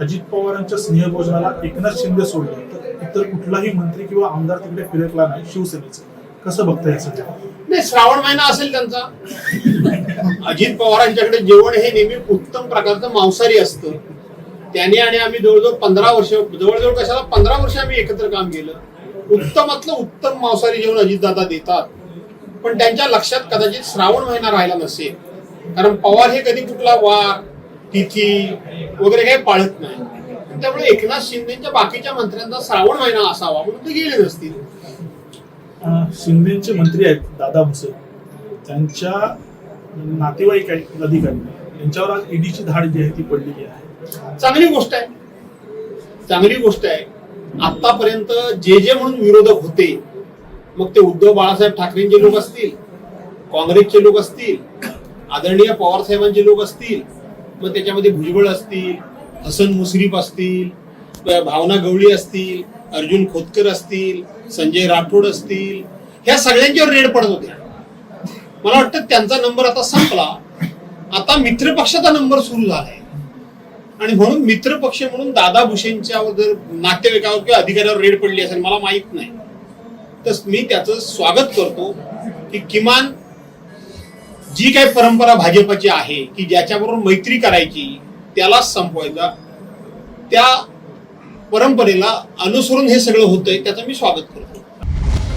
अजित पवारांच्या स्नेहभोजनाला एकनाथ शिंदे सोडलं तर इतर कुठलाही मंत्री किंवा आमदार तिकडे फिरकला नाही शिवसेनेचं. कसं बघता यासाठी नाही श्रावण महिना असेल त्यांचा. अजित पवारांच्याकडे जेवण हे नेहमी उत्तम प्रकारचं मांसाहारी असतं. त्याने आणि आम्ही जवळजवळ पंधरा वर्ष जवळजवळ कशाला पंधरा वर्ष आम्ही एकत्र काम केलं. उत्तमातलं उत्तम मांसाहारी जेवण अजितदादा देतात. पण त्यांच्या लक्षात कदाचित श्रावण महिना राहिला नसेल. कारण पवार हे कधी कुठला वार तिथी वगैरे काही पाळत नाही. त्यामुळे एकनाथ शिंदेच्या बाकीच्या मंत्र्यांचा श्रावण महिना असावा म्हणून ते गेले नसतील. शिंदेचे मंत्री आहेत दादा भुसे. त्यांच्या नातेवाईक आहेत अधिकारी. यांच्यावर आज ईडीची धाड जी आहे ती पडलेली आहे. चांगली गोष्ट आहे. चांगली गोष्ट आहे. आतापर्यंत जे जे म्हणून विरोधक होते मग ते उद्धव बाळासाहेब ठाकरेंचे लोक असतील काँग्रेसचे लोक असतील आदरणीय पवार साहेबांचे लोक असतील मग त्याच्यामध्ये भुजबळ असतील हसन मुश्रीफ असतील भावना गवळी असतील अर्जुन खोतकर असतील संजय राठोड असतील ह्या सगळ्यांच्यावर रेड पडत होत्या मला वाटतं त्यांचा नंबर आता संपला. आता मित्रपक्षाचा नंबर सुरू झालाय. आणि म्हणून मित्र पक्ष म्हणून दादा भुसेंच्या जर नातेवाईकावर किंवा अधिकाऱ्यावर रेड पडली असेल मला माहीत नाही. तर मी त्याचं स्वागत करतो की किमान जी काही परंपरा भाजपची आहे की ज्याच्याबरोबर मैत्री करायची त्याला संपवायचा त्या परंपरेला अनुसरून हे सगळं होतंय त्याचं मी स्वागत करतो.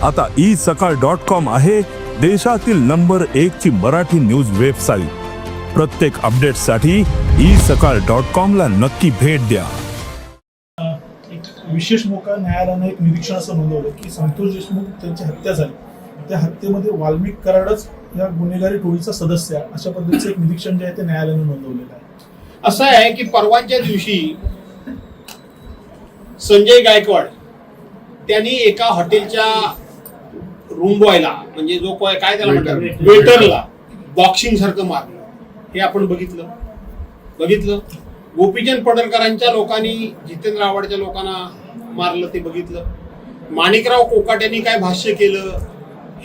आता ई सकाळ डॉट कॉम आहे देशातील नंबर एक ची मराठी न्यूज वेबसाईट. प्रत्येक अपडेटसाठी ई सकाळ डॉट कॉम ला नक्की भेट द्या. एक विशेष मोका न्यायालयानं एक निरीक्षण असं नोंदवलं की संतोष देशमुख त्यांची हत्या झाली. त्या हत्येमध्ये वाल्मिक कराडच या गुन्हेगारी टोळीचा सदस्य आहे. अशा पद्धतीचं एक निरीक्षण जे आहे ते न्यायालयानं नोंदवलेलं आहे. असं आहे की परवाच्या दिवशी संजय गायकवाड त्यांनी एका हॉटेलच्या रूम बॉयला म्हणजे जो काय काय त्याला म्हणतात? वेटरला बॉक्सिंग सारखं मारलं. हे आपण बघितलं. बघितलं? गोपीचंद पडळकरांच्या लोकांनी जितेंद्र आव्हाडच्या लोकांना मारलं ते बघितलं. माणिकराव कोकाट यांनी काय भाष्य केलं?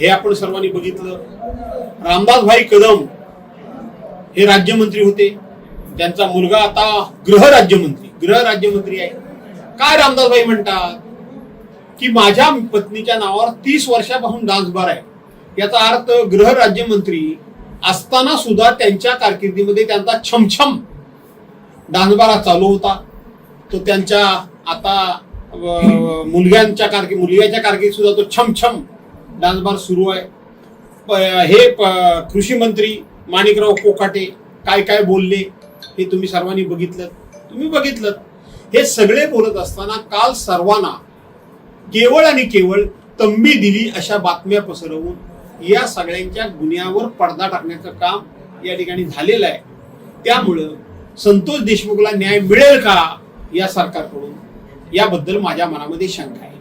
हे आपण सर्वांनी बघितलं. रामदासभाई कदम हे राज्यमंत्री होते. त्यांचा मुलगा आता गृह राज्यमंत्री गृह राज्यमंत्री आहे. काय रामदासभाई म्हणतात? की माझ्या पत्नीच्या नावावर तीस वर्षापासून डान्सबार आहे. याचा अर्थ गृह राज्यमंत्री असताना सुद्धा त्यांच्या कारकिर्दीमध्ये त्यांचा छमछम डान्सबार चालू होता. तो त्यांच्या आता मुलग्यांच्या कारकीर्द मुलग्याच्या कारकिर्दीत सुद्धा तो छमछम डान्सबार सुरू आहे. हे कृषी मंत्री माणिकराव कोकाटे काय काय बोलले हे तुम्ही सर्वांनी बघितलं. तुम्ही बघितलं. हे सगळे बोलत असताना काल सर्वांना केवळ आणि केवळ तंबी दिली अशा बातम्या पसरवून या सगळ्यांच्या गुन्ह्यावर पडदा टाकण्याचं काम या ठिकाणी झालेलं आहे. त्यामुळं संतोष देशमुखला न्याय मिळेल का या सरकारकडून? याबद्दल माझ्या मनामध्ये शंका आहे.